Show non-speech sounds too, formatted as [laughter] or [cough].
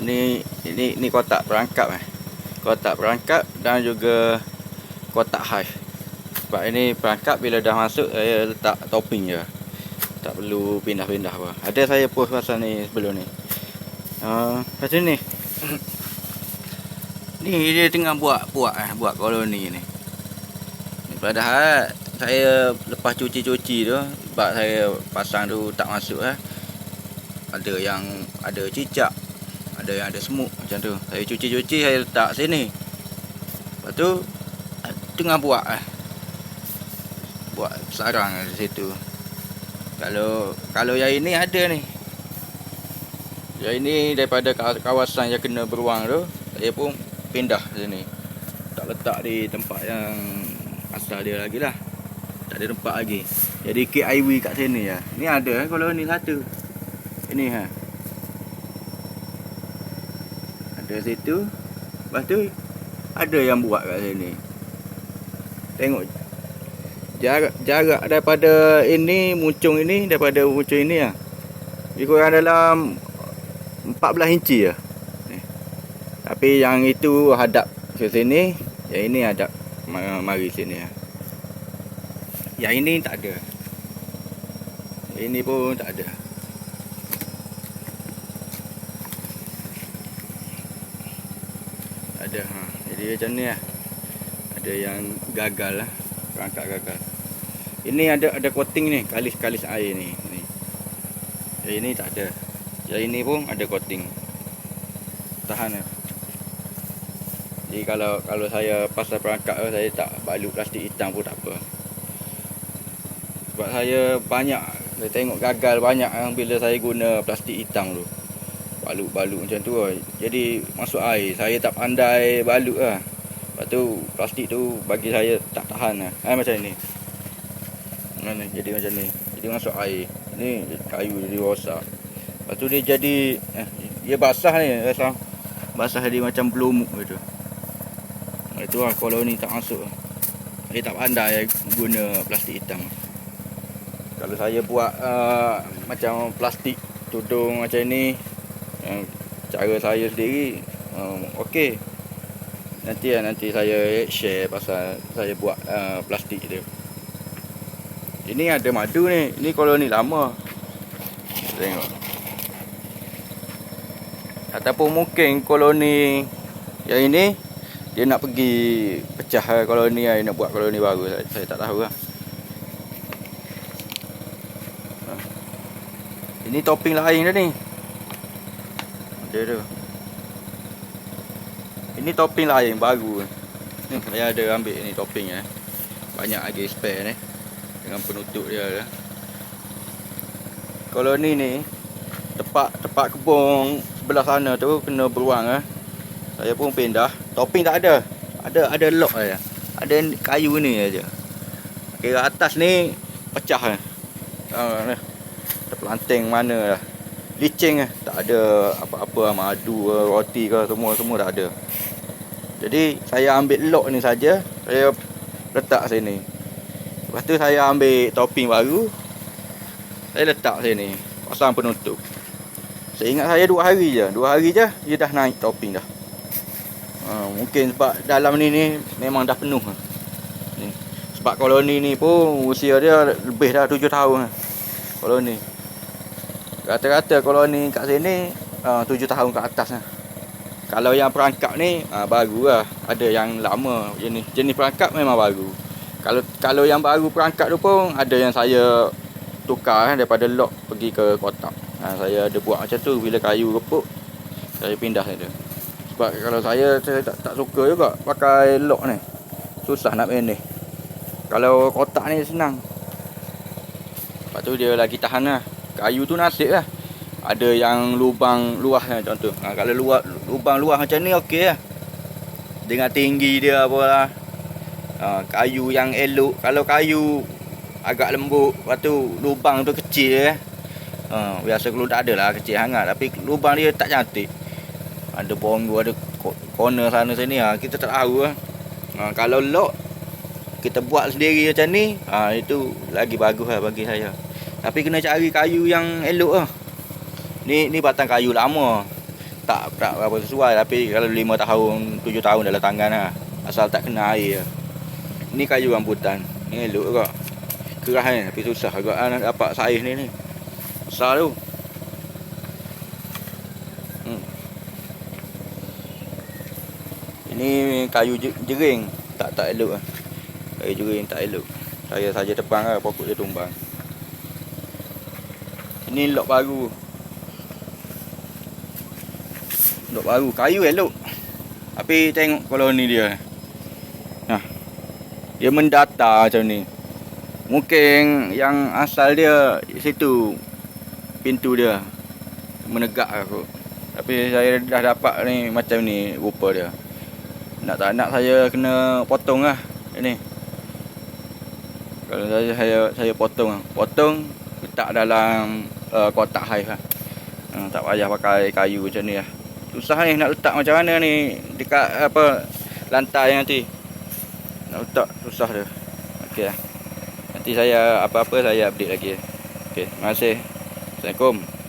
ini ini ini kotak perangkap eh. Kotak perangkap dan juga kotak hive. Sebab ini perangkap bila dah masuk saya letak topping je. Tak perlu pindah-pindah apa. Ada saya post pasal ni sebelum ni. Uh, macam ni. [coughs] ni dia tengah buat buat eh buat koloni ni. Padahal saya lepas cuci-cuci tu sebab saya pasang tu tak masuk eh. Ada yang ada cicak, ada yang ada semut macam tu. Saya cuci-cuci saya letak sini. Lepas tu tengah buat eh. Buat sarang di situ. Kalau kalau yang ini ada ni. Yang ini daripada kawasan yang kena beruang tu, saya pun pindah sini. Tak letak di tempat yang asal dia lagi lah. Tak ada tempat lagi. Jadi KIV kat sini ya. Ni ada kalau ni satu. Ini ha. Ada situ. Lepas tu ada yang buat kat sini. Tengok jarak jarak daripada ini muncung ini daripada muncung ini ah. Lebih kurang dalam 14 inci ya. Tapi yang itu hadap ke sini, yang ini hadap mari sini ya. Yang ini tak ada. Ini pun tak ada. Ada ha. Jadi macam ni lah. Ada yang gagal lah. Perangkat gagal. Ini ada ada coating ni, kalis-kalis air ni. ni. Yang ini tak ada. Yang ini pun ada coating. Tahan lah. Jadi kalau kalau saya pasal perangkap saya tak balut plastik hitam pun tak apa. Sebab saya banyak saya tengok gagal banyak bila saya guna plastik hitam tu. Balut-balut macam tu lah. Jadi masuk air. Saya tak pandai balut lah. Lepas tu plastik tu bagi saya tak tahan lah. Ha, macam ni. Mana jadi macam ni. Jadi masuk air. Ni kayu jadi rosak. Lepas tu dia jadi eh, dia basah ni rasa basah dia macam belumuk gitu. Itu lah koloni tak masuk Saya tak pandai guna plastik hitam Kalau saya buat uh, macam plastik tudung macam ni uh, Cara saya sendiri uh, Okey. Nanti lah nanti saya share pasal saya buat uh, plastik dia. Ini ada madu ni. Ini koloni lama. Tengok. Ataupun mungkin koloni yang ini dia nak pergi pecah koloni lah, nak buat koloni baru. Saya, saya tak tahu lah. Ha. ini topping lain dah ni dia tu ini topping lain baru [laughs] ni saya ada ambil ni topping eh. banyak lagi spare ni dengan penutup dia lah. koloni ni tempat tempat kebun sebelah sana tu kena beruang eh. Saya pun pindah. Topping tak ada. Ada ada lock aja. Ada kayu ni aja. Kira atas ni pecah kan. Uh, terpelanting mana lah. Licing. Tak ada apa-apa madu roti ke semua semua tak ada. Jadi saya ambil lock ni saja. Saya letak sini. Lepas tu saya ambil topping baru. Saya letak sini. Pasang penutup. Saya ingat saya dua hari je. Dua hari je dia dah naik topping dah. Ha, mungkin sebab dalam ni ni memang dah penuh. Ni. Sebab koloni ni pun usia dia lebih dah 7 tahun. Koloni. Rata-rata koloni kat sini uh, 7 tahun ke atas lah. Kalau yang perangkap ni uh, baru lah. Ada yang lama jenis jenis perangkap memang baru. Kalau kalau yang baru perangkap tu pun ada yang saya tukar kan daripada lock pergi ke kotak. Ha, saya ada buat macam tu bila kayu repuk saya pindah saja. Sebab kalau saya saya tak, tak suka juga pakai lock ni. Susah nak main ni. Kalau kotak ni senang. Lepas tu dia lagi tahan lah. Kayu tu nasib lah. Ada yang lubang luah lah contoh. Ha, kalau luar, lubang luah macam ni okey lah. Dengan tinggi dia apa lah. Ha, kayu yang elok. Kalau kayu agak lembut. Lepas tu lubang tu kecil lah. Ha, biasa kalau tak ada lah kecil hangat. Tapi lubang dia tak cantik ada bongo ada corner sana sini ha, kita tak tahu ha. ha, kalau lock kita buat sendiri macam ni ha, itu lagi bagus lah bagi saya tapi kena cari kayu yang elok lah. Ni ni batang kayu lama. Tak tak berapa sesuai. Tapi kalau 5 tahun 7 tahun dalam tangan lah. Asal tak kena air. Ni kayu rambutan. Ni elok juga. Keras ni tapi susah juga. Ah, nak dapat saiz ni ni. Besar tu. Hmm. ini kayu je- jering. Tak tak elok lah. Kayu jering tak elok. Saya saja tebang lah pokok dia tumbang ini lok baru Lok baru kayu elok tapi tengok koloni dia Nah. Dia mendata macam ni. Mungkin yang asal dia situ pintu dia menegak aku. Tapi saya dah dapat ni macam ni rupa dia. Nak tak nak saya kena potong lah ini. Kalau saya saya saya potong lah. Potong letak dalam uh, kotak hive lah. Uh, tak payah pakai kayu macam ni lah. Susah ni nak letak macam mana ni dekat apa lantai nanti. Nak letak susah dia. Okey lah. Nanti saya apa-apa saya update lagi. Okey, terima kasih. Assalamualaikum.